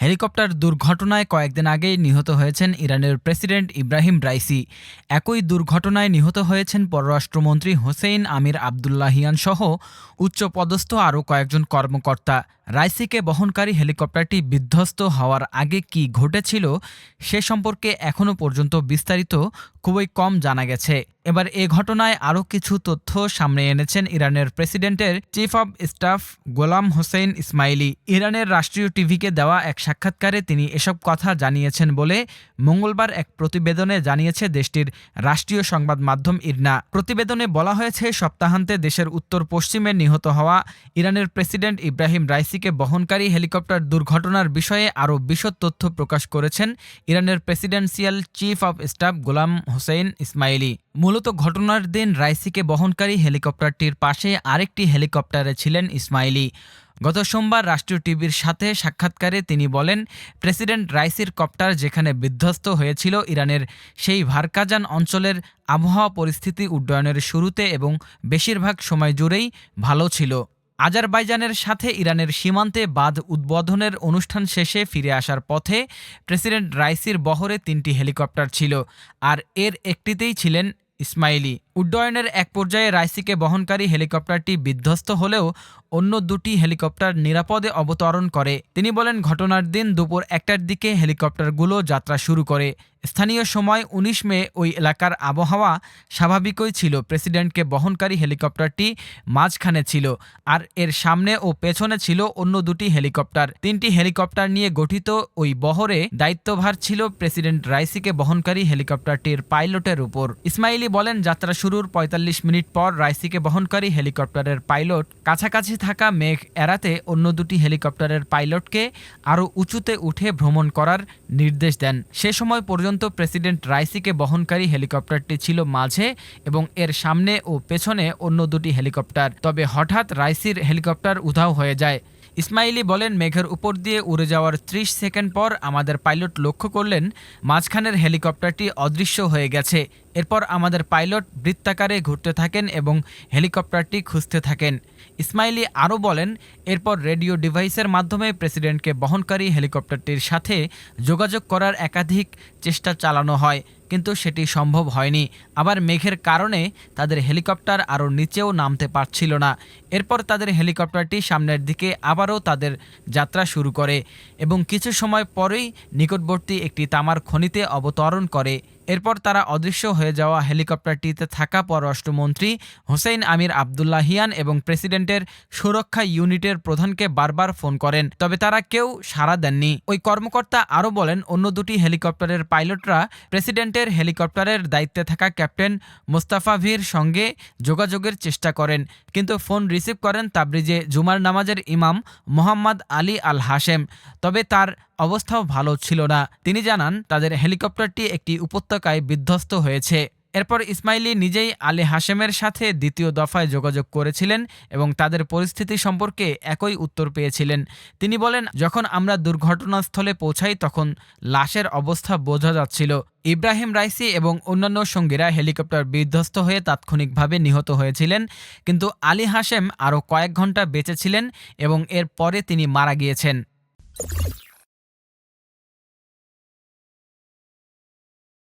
Helicopter দুর্ঘটনায় কয়েকদিন আগেই নিহত হয়েছেন ইরানের প্রেসিডেন্ট ইব্রাহিম রাইসি। একই দুর্ঘটনায় নিহত হয়েছেন পররাষ্ট্রমন্ত্রী হোসেইন আমির আবদুল্লাহিয়ান সহ উচ্চপদস্থ আরও কয়েকজন কর্মকর্তা। রাইসিকে বহনকারী হেলিকপ্টারটি বিধ্বস্ত হওয়ার আগে কি ঘটেছিল সে সম্পর্কে এখনও পর্যন্ত বিস্তারিত খুবই কম জানা গেছে। এবার এ ঘটনায় আরও কিছু তথ্য সামনে এনেছেন ইরানের প্রেসিডেন্টের chief of staff Gholam Hossein Esmaili. ইরানের রাষ্ট্রীয় টিভিকে দেওয়া এক সাক্ষাৎকারে তিনি এসব কথা জানিয়েছেন বলে মঙ্গলবার এক প্রতিবেদনে জানিয়েছে দেশটির রাষ্ট্রীয় সংবাদ মাধ্যম ইরনা। প্রতিবেদনে বলা হয়েছে, সপ্তাহান্তে দেশের উত্তর পশ্চিমে নিহত হওয়া ইরানের প্রেসিডেন্ট ইব্রাহিম রাইসিকে বহনকারী হেলিকপ্টার দুর্ঘটনার বিষয়ে আরও বিশদ তথ্য প্রকাশ করেছেন ইরানের presidential chief of staff Gholam Hossein Esmaili. মূলত ঘটনার দিন রাইসিকে বহনকারী হেলিকপ্টারটির পাশে আরেকটি হেলিকপ্টারে ছিলেন ইসমাইলি। গত সোমবার রাষ্ট্রীয় টিভির সাথে সাক্ষাৎকারে তিনি বলেন, প্রেসিডেন্ট রাইসির কপ্টার যেখানে বিধ্বস্ত হয়েছিল ইরানের সেই ভারকাজান অঞ্চলের আবহাওয়া পরিস্থিতি উড্ডয়নের শুরুতে এবং বেশিরভাগ সময় জুড়েই ভালো ছিল। আজারবাইজানের সাথে ইরানের সীমান্তে বাঁধ উদ্বোধনের অনুষ্ঠান শেষে ফিরে আসার পথে প্রেসিডেন্ট রাইসির বহরে তিনটি হেলিকপ্টার ছিল, আর এর একটিতেই ছিলেন ইসমাইলি। উড্ডয়নের এক পর্যায়ে রাইসিকে বহনকারী হেলিকপ্টারটি বিধ্বস্ত হলেও অন্য দুটি হেলিকপ্টার নিরাপদে অবতরণ করে। তিনি বলেন, ঘটনার দিন দুপুর একটার দিকে হেলিকপ্টারগুলো যাত্রা শুরু করে। স্থানীয় সময় ১৯ মে ওই এলাকার আবহাওয়া স্বাভাবিকই ছিল। প্রেসিডেন্টকে বহনকারী হেলিকপ্টারটি মাঝখানে ছিল আর এর সামনে ও পেছনে ছিল অন্য দুটি হেলিকপ্টার। তিনটি হেলিকপ্টার নিয়ে গঠিত ওই বহরে দায়িত্বভার ছিল প্রেসিডেন্ট রাইসিকে বহনকারী হেলিকপ্টারটির পাইলটের উপর। ইসমাইলি বলেন, যাত্রা শুরুর ৪৫ মিনিট পর রাইসিকে বহনকারী হেলিকপ্টারের পাইলট, কাছাকাছি থাকা মেঘ এড়াতে অন্য দুটি হেলিকপ্টারের পাইলটকে আরও উঁচুতে উঠে ভ্রমণ করার নির্দেশ দেন। সে সময় পর্যন্ত প্রেসিডেন্ট রাইসিকে বহনকারী হেলিকপ্টারটি ছিল মাঝে এবং এর সামনে ও পেছনে অন্য দুটি হেলিকপ্টার। তবে হঠাৎ রাইসির হেলিকপ্টার উধাও হয়ে যায়। ইসমাইলি বলেন, মেঘের উপর দিয়ে উড়ে যাওয়ার ত্রিশ সেকেন্ড পর আমাদের পাইলট লক্ষ্য করলেন, মাঝখানের হেলিকপ্টারটি অদৃশ্য হয়ে গেছে। এরপর আমাদের পাইলট বৃত্তাকারে ঘুরতে থাকেন এবং হেলিকপ্টারটি খুঁজতে থাকেন। ইসমাইলি আরও বলেন, এরপর রেডিও ডিভাইসের মাধ্যমে প্রেসিডেন্টকে বহনকারী হেলিকপ্টারটির সাথে যোগাযোগ করার একাধিক চেষ্টা চালানো হয়। কিন্তু সেটি সম্ভব হয়নি। আবার মেঘের কারণে তাদের হেলিকপ্টার আরও নিচেও নামতে পারছিল না। এরপর তাদের হেলিকপ্টারটি সামনের দিকে আবারও তাদের যাত্রা শুরু করে এবং কিছু সময় পরেই নিকটবর্তী একটি তামার খনিতে অবতরণ করে। এরপর তারা অদৃশ্য হয়ে যাওয়া হেলিকপ্টারটিতে থাকা পররাষ্ট্রমন্ত্রী হোসেন আমির আবদুল্লাহিয়ান এবং প্রেসিডেন্টের সুরক্ষা ইউনিটের প্রধানকে বারবার ফোন করেন, তবে তারা কেউ সাড়া দেননি। ওই কর্মকর্তা আরও বলেন, অন্য দুটি হেলিকপ্টারের পাইলটরা প্রেসিডেন্টের হেলিকপ্টারের দায়িত্বে থাকা ক্যাপ্টেন মোস্তাফা ভির সঙ্গে যোগাযোগের চেষ্টা করেন, কিন্তু ফোন রিসিভ করেন তাবরিজে জুমার নামাজের ইমাম মোহাম্মদ আলী আল হাশেম। তবে তার অবস্থাও ভালো ছিল না। তিনি জানান, তাদের হেলিকপ্টারটি একটি উপত্যকায় বিধ্বস্ত হয়েছে। এরপর ইসমাইলি নিজেই আলী হাশেমের সাথে দ্বিতীয় দফায় যোগাযোগ করেছিলেন এবং তাদের পরিস্থিতি সম্পর্কে একই উত্তর পেয়েছিলেন। তিনি বলেন, যখন আমরা দুর্ঘটনাস্থলে পৌঁছাই, তখন লাশের অবস্থা বোঝা যাচ্ছিল। ইব্রাহিম রাইসি এবং অন্যান্য সঙ্গীরা হেলিকপ্টার বিধ্বস্ত হয়ে তাৎক্ষণিকভাবে নিহত হয়েছিলেন। কিন্তু আলী হাশেম আরও কয়েক ঘণ্টা বেঁচেছিলেন এবং এর পরে তিনি মারা গিয়েছেন।